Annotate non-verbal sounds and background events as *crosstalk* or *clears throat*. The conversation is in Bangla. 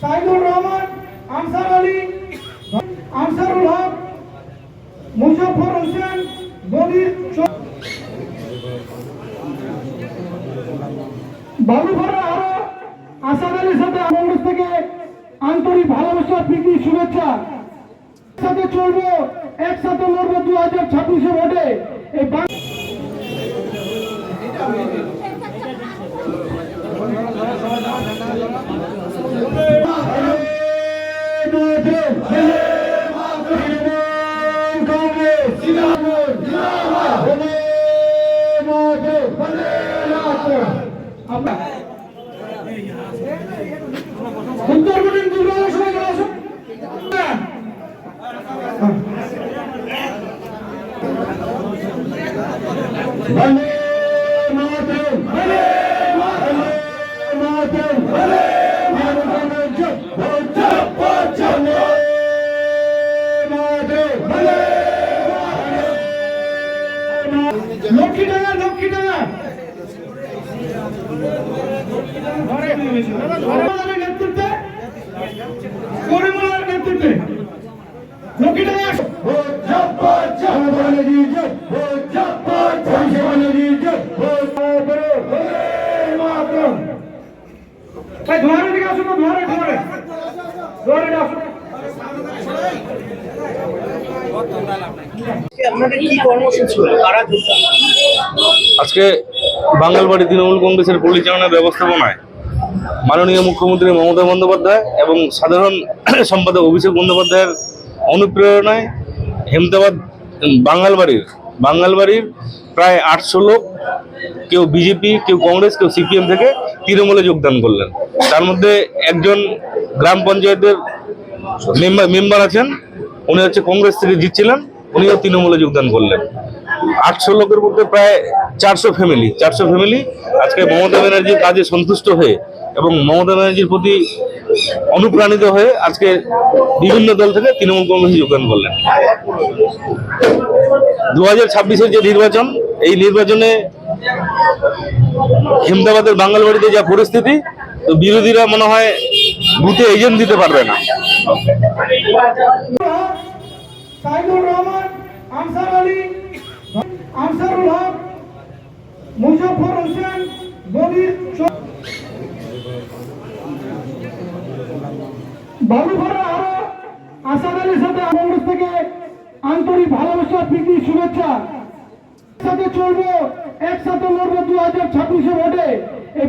সাইদুর রহমান আনসার আলী আনসারুল হক মুজফর হোসেন বদির চৌ- আরও আসাদ আলীর সাথে কংগ্রেস থেকে আন্তরিক ভালোবাসা প্রীতি শুভেচ্ছা। একসাথে চলবো একসাথে লড়বো দু হাজার ছাব্বিশে ভোটে। এই *laughs* *laughs* *laughs* উত্তরবঙ্গের জয় জয় বন্দে জয় মাতরম বন্দে মাতরম ভাই ধোয়ারের দিকে আসুন ধোয়ারে ধোয়ারে ধোয়ারে আসুন। আজকে বাঙালবাড়ি তৃণমূল কংগ্রেসের পরিচালনা ব্যবস্থাপনায় মাননীয় মুখ্যমন্ত্রী মমতা বন্দ্যোপাধ্যায় এবং সাধারণ *clears throat* সম্পাদক অভিষেক বন্দ্যোপাধ্যায়ের অনুপ্রেরণায় হেমদাবাদ বাঙালবাড়ির বাঙালবাড়ির প্রায় আটশো লোক, কেউ বিজেপি কেউ কংগ্রেস, কেউ সিপিএম থেকে তৃণমূলে যোগদান করলেন। তার মধ্যে একজন গ্রাম পঞ্চায়েতের মেম্বার আছেন, উনি হচ্ছে কংগ্রেস থেকে জিতছিলেন, উনিও তৃণমূলে যোগদান করলেন। আটশো লোকের মধ্যে প্রায় চারশো ফ্যামিলি চারশো ফ্যামিলি আজকে মমতা ব্যানার্জির কাজে সন্তুষ্ট হয়ে এবং মমতা ব্যানার্জির প্রতি অনুপ্রাণিত হয়ে আজকে বিভিন্ন দল থেকে তৃণমূল কংগ্রেসে যোগদান করলেন। দু হাজার ছাব্বিশের যে নির্বাচন, এই নির্বাচনে হেমদাবাদের বাঙালবাড়িতে যা পরিস্থিতি, তো বিরোধীরা মনে হয় বুথে এজেন্ট দিতে পারবে না। সাইদুর রহমান, আনসার আলী, আনসারুল হক, মুজফর হোসেন আরও আসাদ আলীর সাথে কংগ্রেস থেকে আন্তরিক ভালোবাসা, প্রীতি, শুভেচ্ছা। চলবো, একসাথে লড়বো দু হাজার ছাব্বিশে ভোটে। এই